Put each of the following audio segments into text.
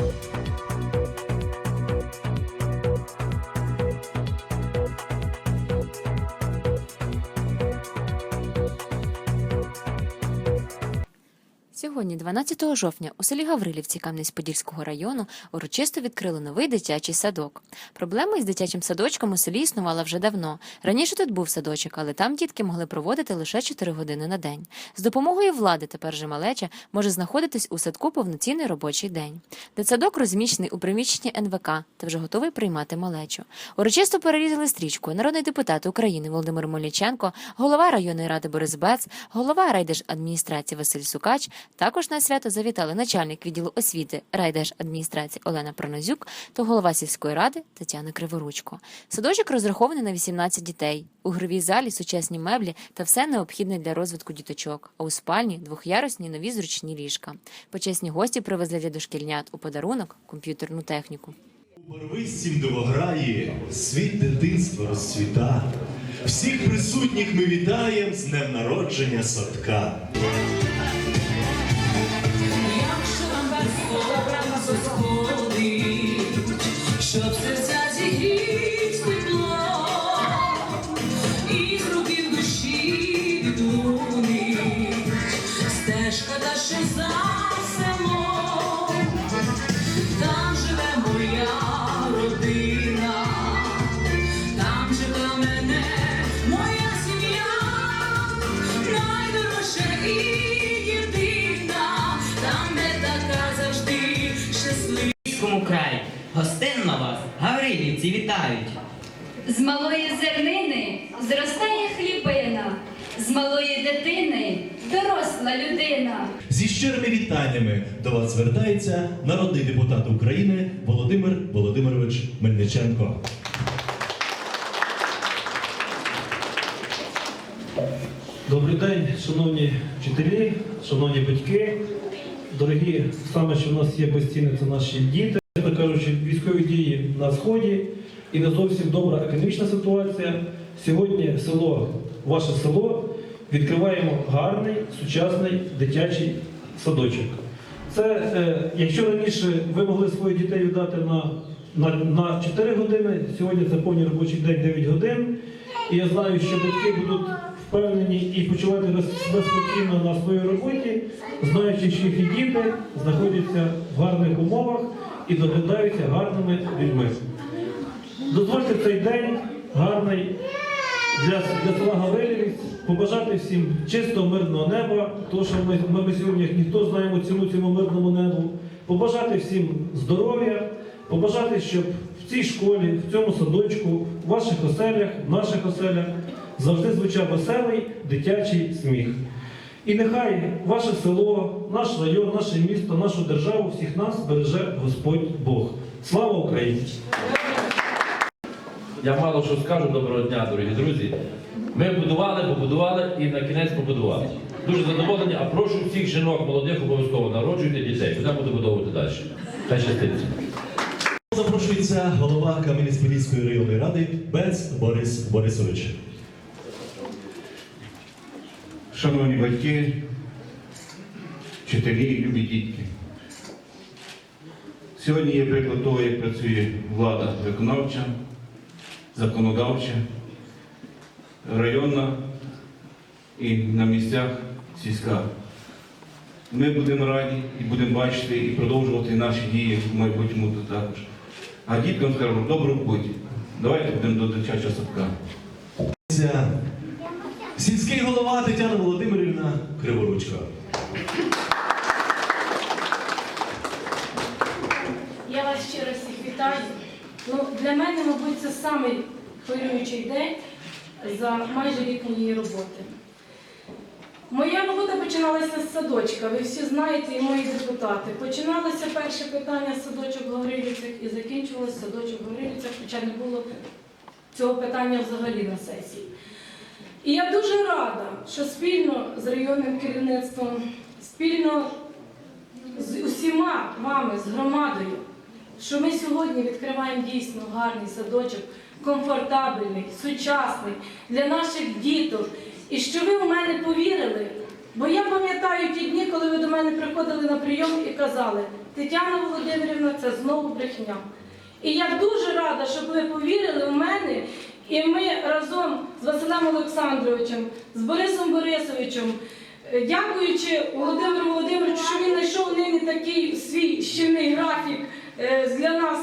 Thank you. Сьогодні, 12 жовтня, у селі Гаврилівці Кам'янець-Подільського району урочисто відкрили новий дитячий садок. Проблема із дитячим садочком у селі існувала вже давно. Раніше тут був садочок, але там дітки могли проводити лише 4 години на день. З допомогою влади тепер же малеча може знаходитись у садку повноцінний робочий день. Дитсадок розміщений у приміщенні НВК та вже готовий приймати малечу. Урочисто перерізали стрічку народний депутат України Володимир Моліченко, голова районної ради Борис Бец, голова райдержадміністрації Василь Сукач. Також на свято завітали начальник відділу освіти райдержадміністрації Олена Пронозюк та голова сільської ради Тетяна Криворучко. Садочок розрахований на 18 дітей. У гровій залі сучасні меблі та все необхідне для розвитку діточок. А у спальні двохярусні нові зручні ліжка. Почесні гості привезли для дошкільнят у подарунок комп'ютерну техніку. Барвистім довограї світ дитинства розцвіта. Всіх присутніх ми вітаємо з днем народження садка. Краї. Гостинно вас, Гаврилівці, вітають. З малої зернини зростає хлібина, з малої дитини доросла людина. Зі щирими вітаннями до вас звертається народний депутат України Володимир Володимирович Мельниченко. Добрий день, шановні вчителі, шановні батьки, дорогі, саме що в нас є постійно, це наші діти. Чесно кажучи, військові дії на сході і не зовсім добра економічна ситуація. Сьогодні село, ваше село, відкриваємо гарний сучасний дитячий садочок. Це, е, якщо раніше ви могли своїх дітей віддати на, на, на 4 години, сьогодні це повний робочий день 9 годин. І я знаю, що батьки будуть впевнені і почувати себе спокійно на своїй роботі, знаючи, що їхні діти знаходяться в гарних умовах і доглядаються гарними людьми. Дозвольте цей день гарний для, для села Гаврилівець побажати всім чистого мирного неба, тому що ми, ми, ми сьогодні, ніхто, знаємо ціну цьому мирному небу, побажати всім здоров'я, побажати, щоб в цій школі, в цьому садочку, в ваших оселях, в наших оселях завжди звучав веселий дитячий сміх. І нехай ваше село, наш район, наше місто, нашу державу, всіх нас береже Господь Бог. Слава Україні! Я мало що скажу, доброго дня, дорогі друзі. Ми будували, побудували і на кінець побудували. Дуже задоволені, а прошу всіх жінок молодих обов'язково народжуйте дітей. Будемо добудовувати далі. Хай щастить. Запрошується голова Кам'янець-Подільської районної ради Бец Борис Борисович. Шановні батьки, вчителі, любі дітки. Сьогодні є приклад того, як працює влада виконавча, законодавча, районна і на місцях сільська. Ми будемо раді і будемо бачити і продовжувати наші дії в майбутньому також. А діткам скажемо добру путь. Давайте будемо до дитячого садка. Сільський голова Тетяна Володимирівна Криворучко. Я вас щиро всіх вітаю. Ну, для мене, мабуть, це самий хвилюючий день за майже рік моєї роботи. Моя робота починалася з садочка. Ви всі знаєте, і мої депутати. Починалося перше питання садочок в Гаврилівцях і закінчувалося садочок в Гаврилівцях, хоча не було цього питання взагалі на сесії. І я дуже рада, що спільно з районним керівництвом, спільно з усіма вами, з громадою, що ми сьогодні відкриваємо дійсно гарний садочок, комфортабельний, сучасний для наших діток. І що ви в мене повірили, бо я пам'ятаю ті дні, коли ви до мене приходили на прийом і казали, Тетяна Володимирівна, це знову брехня. І я дуже рада, щоб ви повірили в мене. І ми разом з Василем Олександровичем, з Борисом Борисовичем, е, дякуючи Володимиру Володимировичу, що він знайшов нині такий свій щільний графік для нас,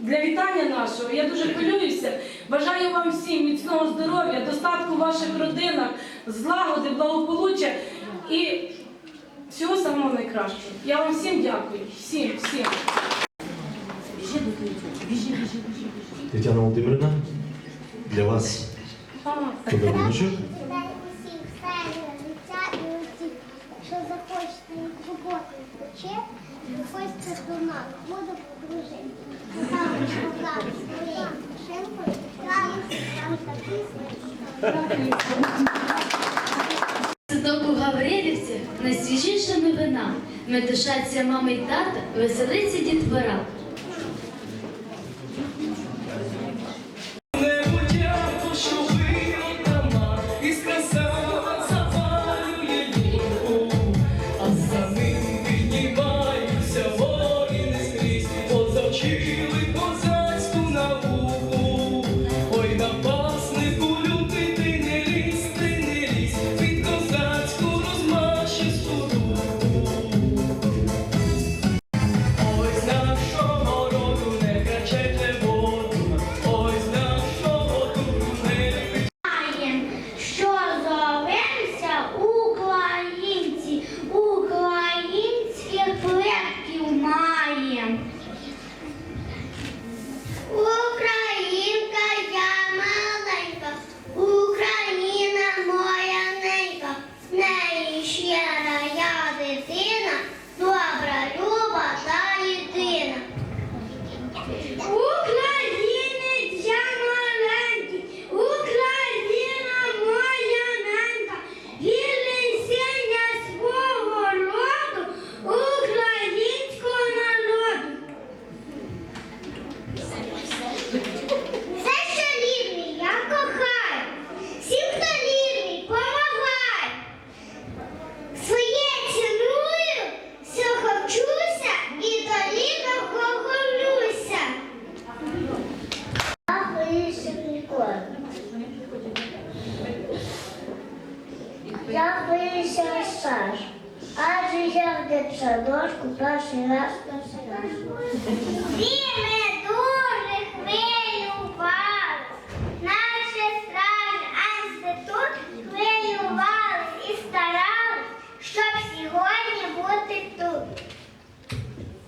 для вітання нашого. Я дуже хвилююся. Бажаю вам всім міцного здоров'я, достатку в ваших родинах, злагоди, благополуччя і всього самого найкращого. Я вам всім дякую. Всім, всім. Тетяна Володимирівна, для вас Мама. Що захочете роботи вчити, приходьте до нас, буду подружити. Там шукати своєю машинкою, там записуємо. Садок у Гаврилівці найсвіжіша новина. Метушаться мами й тата, веселиться дітвора. Я боюся Саш, адже я в дитсадочку перший раз перший Всі ми дуже хвилювали. Наш сестра інститут хвилювали і старались, щоб сьогодні бути тут.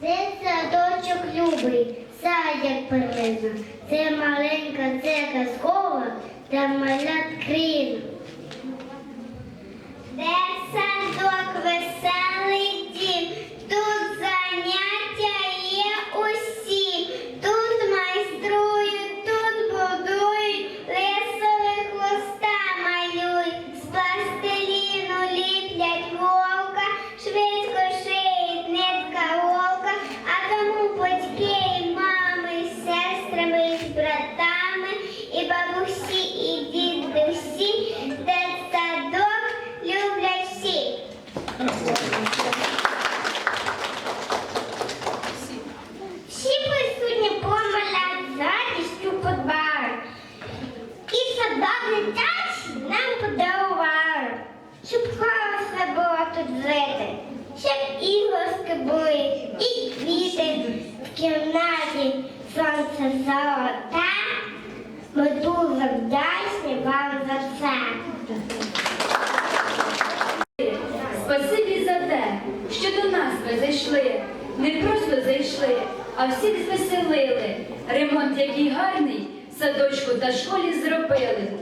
Це садочок любий, сад як перлина. Це маленька, це казкова, та малят крина. Де садок веселий дім, тут заняття є усі, тут майструють, тут будують, лисові хвоста малюють, з пластиліну ліплять вовка, швидко шиють нитка вовка, а тому батьки, і мами, і сестри, ми з братами, і бабусі, і діти всі, де садок люблять всі. Всі присутні помаляють радістю подбають. І садок дитячий нам подарували, щоб хороше було тут жити, щоб іграшки були і квіти в кімнаті сонце золота. Ми дуже вдячні вам за це. Спасибі за те, що до нас ви зайшли. Не просто зайшли, а всіх звеселили. Ремонт, який гарний, садочку та школі зробили.